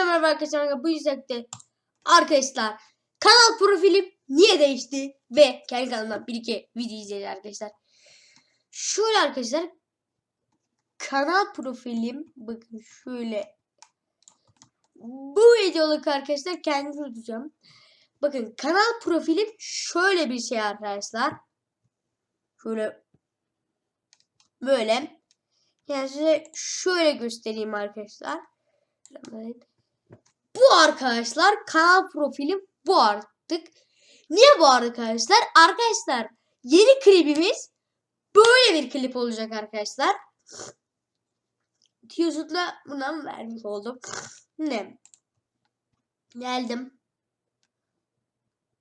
Hepinize merhaba arkadaşlar. Bu yüzden arkadaşlar kanal profilim niye değişti ve kendi kanalımdan bir iki video izleyeceğiz arkadaşlar. Şöyle arkadaşlar kanal profilim bakın şöyle bu videoluk arkadaşlar kendim tutacağım. Bakın kanal profilim şöyle bir şey arkadaşlar. Şöyle böyle. Yani size şöyle göstereyim arkadaşlar. Bu arkadaşlar kanal profilim bu artık. Niye bu arkadaşlar? Arkadaşlar yeni klibimiz böyle bir klip olacak arkadaşlar. Tiyosut'la buna vermiş oldum. Ne? Geldim.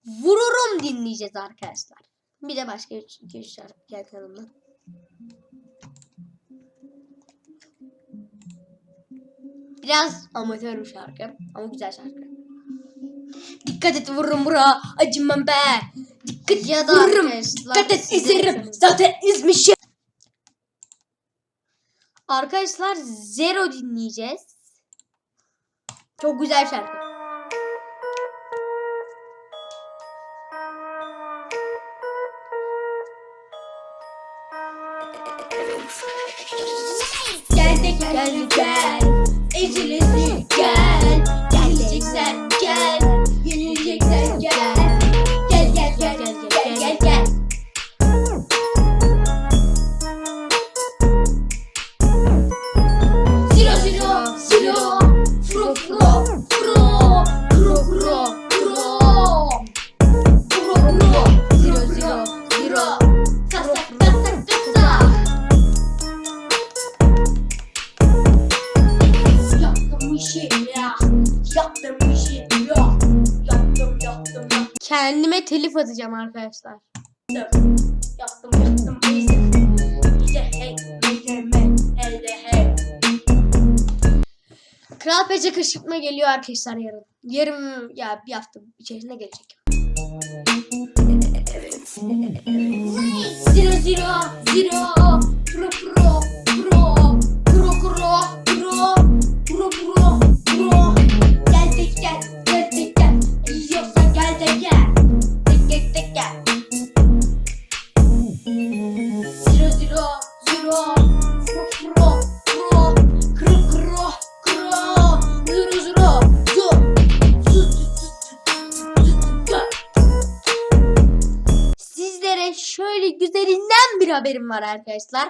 Vururum dinleyeceğiz arkadaşlar. Bir de başka üç şarkı gel kanalımdan. Biraz amatör bir şarkı ama güzel şarkı. Dikkat et vururum bura acımam be. Dikkat Ya da vururum. arkadaşlar Dikkat et izlerim. söyleyeyim. Zaten izmişim. Arkadaşlar Zero dinleyeceğiz. Çok güzel şarkı. AG Kendime telif atacağım arkadaşlar. Yaptım yaptım. Kral Pece kışkırtma geliyor arkadaşlar yarın. Yarın ya bir hafta içerisinde gelecek. Zero zero zero haberim var arkadaşlar.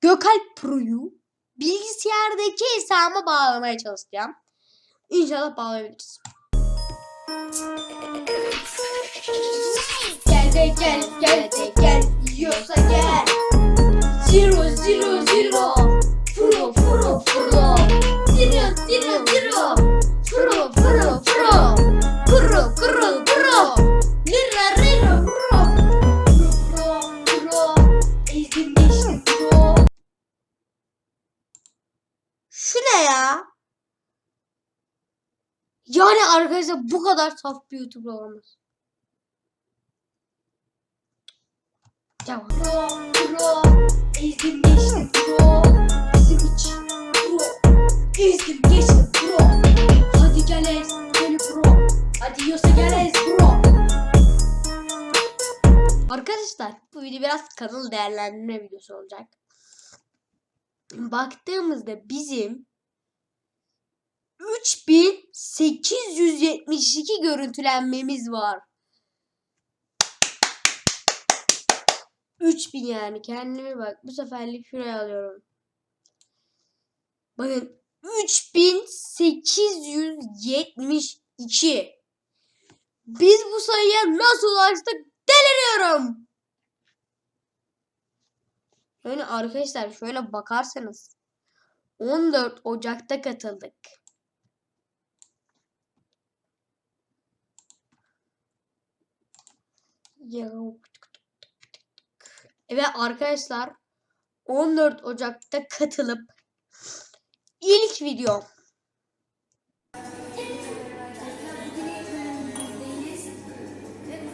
Gökalp Pro'yu bilgisayardaki hesabıma bağlamaya çalışacağım. İnşallah bağlayabiliriz. Gel de gel, gel gel, yiyorsa gel. Zero, zero, zero. Furo, furo, furo. Zero, zero, zero. Furo, furo, furo. Arkadaşlar bu kadar saf bir YouTuber olamaz. Hadi gel. Arkadaşlar bu video biraz kanal değerlendirme videosu olacak. Baktığımızda bizim 3872 görüntülenmemiz var. 3000 yani kendime bak. Bu seferlik şuraya alıyorum. Bakın 3872. Biz bu sayıya nasıl ulaştık deliriyorum. Yani arkadaşlar şöyle bakarsanız 14 Ocak'ta katıldık. Ve arkadaşlar 14 Ocak'ta katılıp ilk video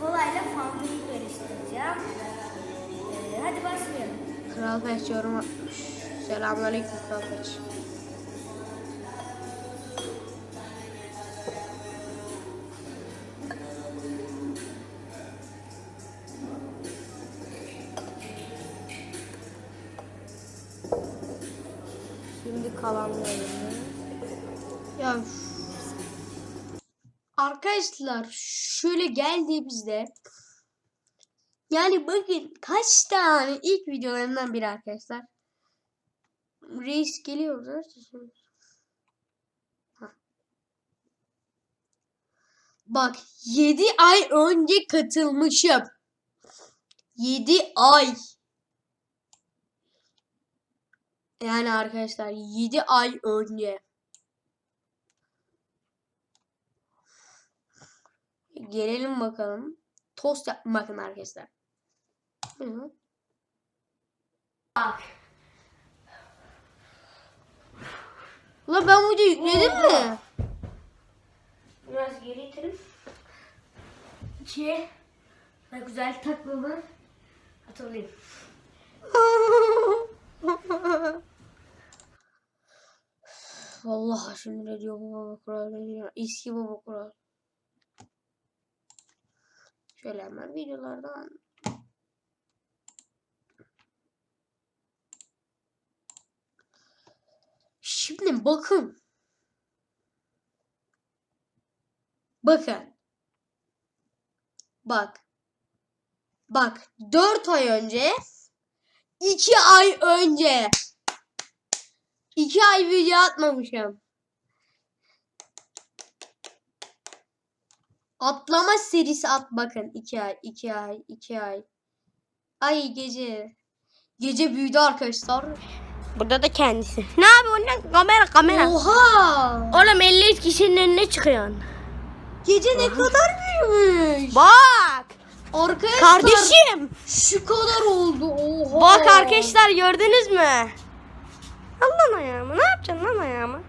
kolayla fanbayı karıştıracağım. Ee, hadi başlayalım. Kral Peç yorum atmış. Selamünaleyküm Kral Peç. Kalanlarını. Ya. Arkadaşlar şöyle geldiğimizde yani bakın kaç tane ilk videolarından biri arkadaşlar. Reis geliyor. Hah. Bak 7 ay önce katılmışım. 7 ay. Yani arkadaşlar 7 ay önce. Gelelim bakalım. Tost yap bakın arkadaşlar. Hı. Bak. Ulan ben bu videoyu yükledim mi? Biraz geri itelim. İki. Ne güzel taklalı. Hatırlayayım. Vallahi şimdi ne diyor bu baba kural ne diyor? Eski baba kural. Şöyle hemen videolardan. Şimdi bakın. Bakın. Bak. Bak. 4 ay önce 2 ay önce 2 ay video atmamışım. Atlama serisi at bakın. 2 ay, 2 ay, 2 ay. Ay gece. Gece büyüdü arkadaşlar. Burada da kendisi. Ne abi ondan kamera kamera. Oha! Oğlum 50 kişinin önüne çıkıyorsun. Gece ne kadar büyümüş. Bak. Arkadaşlar Kardeşim. şu kadar oldu. Oha. Bak arkadaşlar gördünüz mü? Al lan ayağımı. Ne yapacaksın lan ayağımı?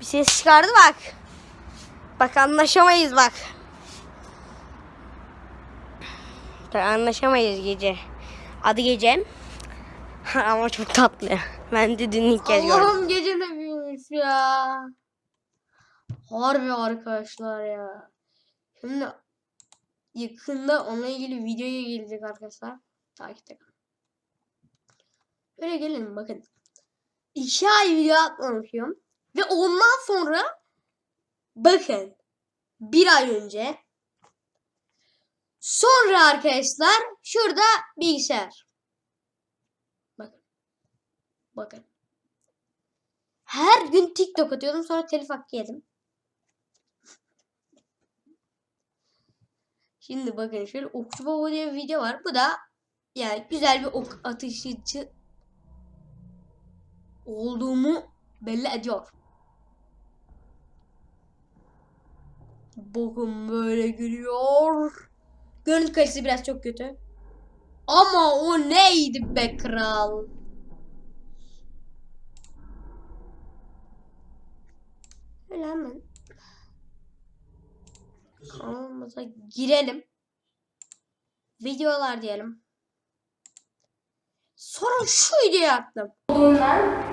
Bir ses çıkardı bak. Bak anlaşamayız bak. Anlaşamayız gece. Adı gece. Ama çok tatlı. Ben de dün ilk kez gördüm. Allah'ım gece ne büyümüş ya. Harbi arkadaşlar ya. Şimdi yakında onunla ilgili videoya gelecek arkadaşlar. Takipte kalın. Böyle gelin bakın. İki ay video atmamışım. Ve ondan sonra bakın bir ay önce sonra arkadaşlar şurada bilgisayar. Bakın. Bakın. Her gün TikTok atıyordum sonra telif hakkı yedim. Şimdi bakın şöyle okçu baba diye bir video var. Bu da yani güzel bir ok atışıcı olduğumu belli ediyor. Bakın böyle gülüyor. Görüntü kalitesi biraz çok kötü. Ama o neydi be kral? Öyle hemen kanalımıza girelim. Videolar diyelim. Sonra şu videoyu attım.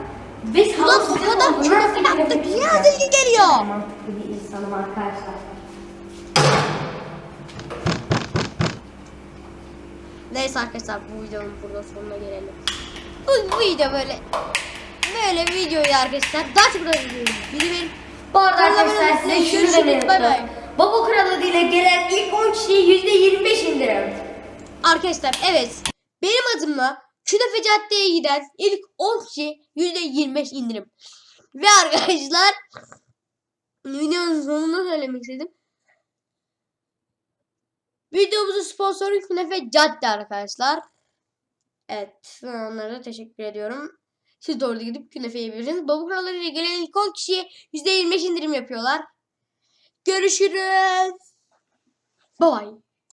Biz Ulan o kadar çok yaptık. Ya ilgi geliyor. Mantıklı bir insanım arkadaşlar. Neyse arkadaşlar bu videonun burada sonuna gelelim. Bu, bu video böyle böyle bir videoyu arkadaşlar. Daha çok da bildirin. Bu arada arkadaşlar size şunu demeyi Bay bay. Baba Kralı ile gelen ilk 10 kişiye %25 indirim. Arkadaşlar evet. Benim adımla Künefe Cadde'ye giden ilk 10 kişi %25 indirim. Ve arkadaşlar videonun sonunda söylemek istedim. Videomuzun sponsoru Künefe Cadde arkadaşlar. Evet. Onlara teşekkür ediyorum. Siz de orada gidip künefe yiyebilirsiniz. Baba kuralları ile gelen ilk 10 kişiye %25 indirim yapıyorlar. Görüşürüz. Bye bye.